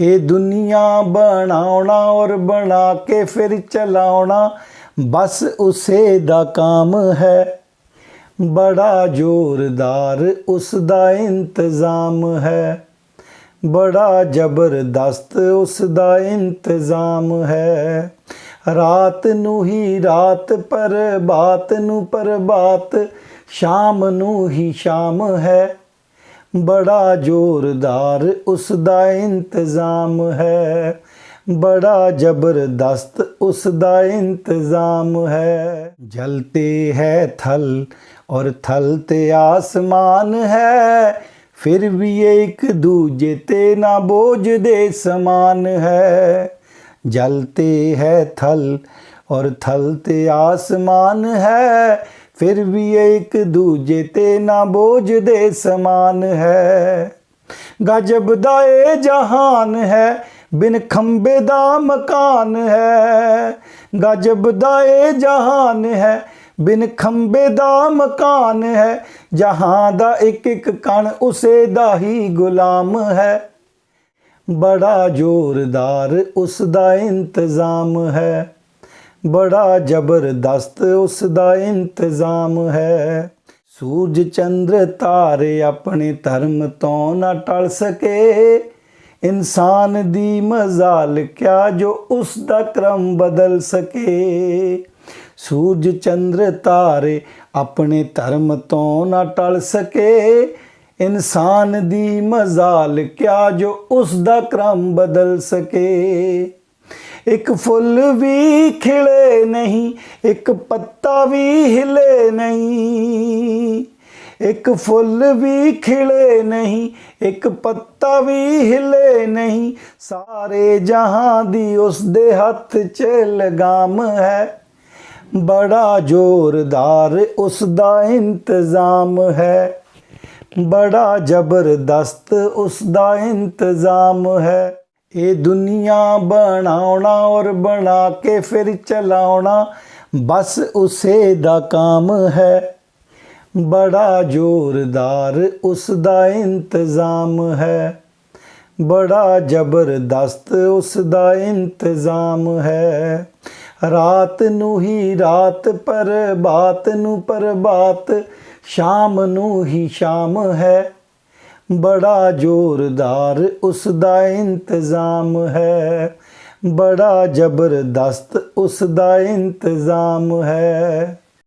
ਇਹ ਦੁਨੀਆ ਬਣਾਉਣਾ ਔਰ ਬਣਾ ਕੇ ਫਿਰ ਚਲਾਉਣਾ ਬਸ ਉਸੇ ਦਾ ਕੰਮ ਹੈ। ਬੜਾ ਜ਼ੋਰਦਾਰ ਉਸ ਦਾ ਇੰਤਜ਼ਾਮ ਹੈ। ਬੜਾ ਜ਼ਬਰਦਸਤ ਉਸ ਦਾ ਇੰਤਜ਼ਾਮ ਹੈ। ਰਾਤ ਨੂੰ ਹੀ ਰਾਤ ਪਰ ਬਾਤ ਨੂੰ ਪ੍ਰਭਾਤ ਸ਼ਾਮ ਨੂੰ ਹੀ ਸ਼ਾਮ ਹੈ। ਬੜਾ ਜ਼ੋਰਦਾਰ ਉਸ ਦਾ ਇੰਤਜ਼ਾਮ ਹੈ। ਬੜਾ ਜ਼ਬਰਦਸਤ ਉਸ ਦਾ ਇੰਤਜ਼ਾਮ ਹੈ। ਜਲਤੇ ਹੈ ਥਲ ਔਰ ਥਲ ਤੇ ਆਸਮਾਨ ਹੈ। ਫਿਰ ਵੀ ਇੱਕ ਦੂਜੇ ਤੇ ਨਾ ਬੋਝ ਦੇ ਸਮਾਨ ਹੈ। ਜਲਤੇ ਹੈ ਥਲ ਔਰ ਥਲ ਤੇ ਆਸਮਾਨ ਹੈ। ਫਿਰ ਵੀ ਇੱਕ ਦੂਜੇ ਤੇ ਨਾ ਬੋਝ ਦੇ ਸਮਾਨ ਹੈ। ਗਜਬ ਦਾ ਇਹ ਜਹਾਨ ਹੈ, ਬਿਨ ਖੰਬੇ ਦਾ ਮਕਾਨ ਹੈ। ਗਜਬ ਦਾ ਇਹ ਜਹਾਨ ਹੈ, ਬਿਨ ਖੰਬੇ ਦਾ ਮਕਾਨ ਹੈ। ਜਹਾਂ ਦਾ ਇੱਕ ਇੱਕ ਕਣ ਉਸੇ ਦਾ ਹੀ ਗੁਲਾਮ ਹੈ। ਬੜਾ ਜ਼ੋਰਦਾਰ ਉਸ ਦਾ ਇੰਤਜ਼ਾਮ ਹੈ। ਬੜਾ ਜ਼ਬਰਦਸਤ ਉਸ ਦਾ ਇੰਤਜ਼ਾਮ ਹੈ। ਸੂਰਜ ਚੰਦਰ ਤਾਰੇ ਆਪਣੇ ਧਰਮ ਤੋਂ ਨਾ ਟਲ ਸਕੇ। ਇਨਸਾਨ ਦੀ ਮਜ਼ਾਲ ਕਿਆ ਜੋ ਉਸ ਦਾ ਕਰਮ ਬਦਲ ਸਕੇ। ਸੂਰਜ ਚੰਦਰ ਤਾਰੇ ਆਪਣੇ ਧਰਮ ਤੋਂ ਨਾ ਟਲ ਸਕੇ। ਇਨਸਾਨ ਦੀ ਮਜ਼ਾਲ ਕਿਆ ਜੋ ਉਸ ਦਾ ਕਰਮ ਬਦਲ ਸਕੇ। ਇੱਕ ਫੁੱਲ ਵੀ ਖਿਲੇ ਨਹੀਂ, ਇੱਕ ਪੱਤਾ ਵੀ ਹਿਲੇ ਨਹੀਂ। ਇੱਕ ਫੁੱਲ ਵੀ ਖਿਲੇ ਨਹੀਂ, ਇੱਕ ਪੱਤਾ ਵੀ ਹਿਲੇ ਨਹੀਂ। ਸਾਰੇ ਜਹਾਂ ਦੀ ਉਸ ਦੇ ਹੱਥ 'ਚ ਲਗਾਮ ਹੈ। ਬੜਾ ਜ਼ੋਰਦਾਰ ਉਸ ਦਾ ਇੰਤਜ਼ਾਮ ਹੈ। ਬੜਾ ਜ਼ਬਰਦਸਤ ਉਸ ਦਾ ਇੰਤਜ਼ਾਮ ਹੈ। ਇਹ ਦੁਨੀਆ ਬਣਾਉਣਾ ਔਰ ਬਣਾ ਕੇ ਫਿਰ ਚਲਾਉਣਾ, ਬਸ ਉਸੇ ਦਾ ਕੰਮ ਹੈ। ਬੜਾ ਜ਼ੋਰਦਾਰ ਉਸ ਦਾ ਇੰਤਜ਼ਾਮ ਹੈ। ਬੜਾ ਜ਼ਬਰਦਸਤ ਉਸ ਦਾ ਇੰਤਜ਼ਾਮ ਹੈ। ਰਾਤ ਨੂੰ ਹੀ ਰਾਤ ਪਰ ਬਾਤ ਨੂੰ ਪਰ ਬਾਤ ਸ਼ਾਮ ਨੂੰ ਹੀ ਸ਼ਾਮ ਹੈ। ਬੜਾ ਜ਼ੋਰਦਾਰ ਉਸ ਦਾ ਇੰਤਜ਼ਾਮ ਹੈ। ਬੜਾ ਜ਼ਬਰਦਸਤ ਉਸ ਦਾ ਇੰਤਜ਼ਾਮ ਹੈ।